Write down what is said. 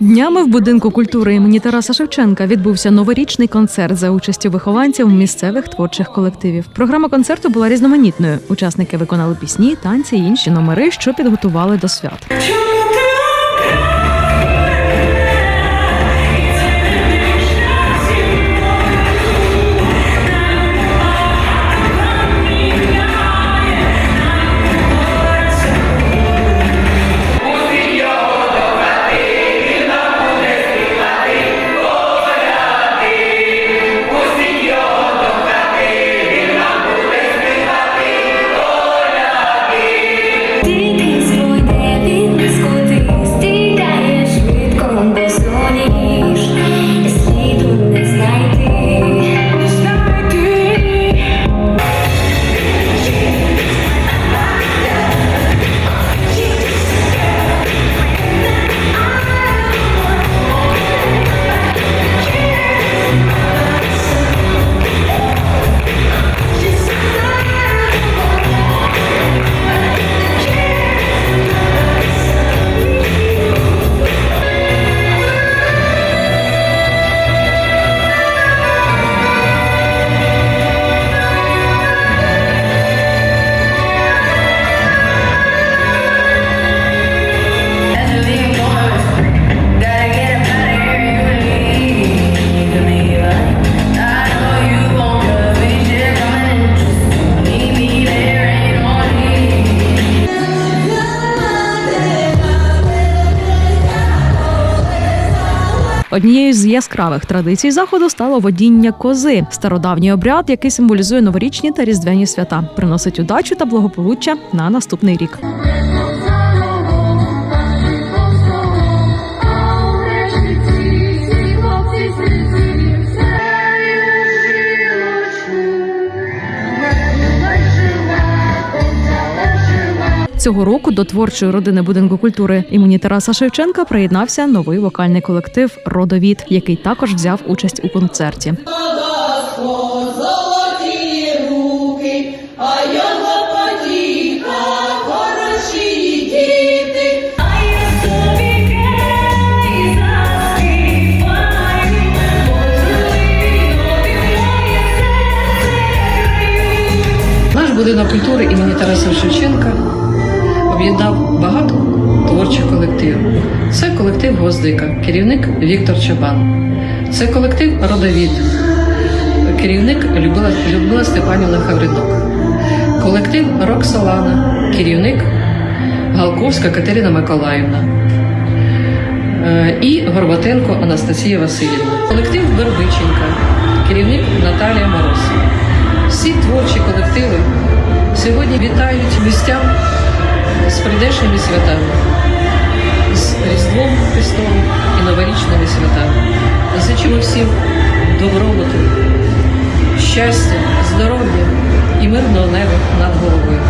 Днями в будинку культури імені Тараса Шевченка відбувся новорічний концерт за участю вихованців місцевих творчих колективів. Програма концерту була різноманітною. Учасники виконали пісні, танці і інші номери, що підготували до свят. Однією з яскравих традицій заходу стало водіння кози стародавній обряд, який символізує новорічні та різдвяні свята, приносить удачу та благополуччя на наступний рік. Цього року до творчої родини будинку культури імені Тараса Шевченка приєднався новий вокальний колектив Родовід, який також взяв участь у концерті. будинок культури імені Тараса Шевченка об'єднав багато творчих колективів. Це колектив Гвоздика, керівник Віктор Чабан. Це колектив Родовід, керівник Любила, Людмила Степанівна Хавринок. Колектив Роксолана, керівник Галковська Катерина Миколаївна. Е, І Горбатенко Анастасія Васильівна. Колектив Вербиченка, керівник Наталія Мороз. Всі творчі колективи сьогодні вітають містян з прийдешніми святами, з Різдвом Христовим і новорічними святами. Зичимо всім добробуту, щастя, здоров'я і мирного неба над головою.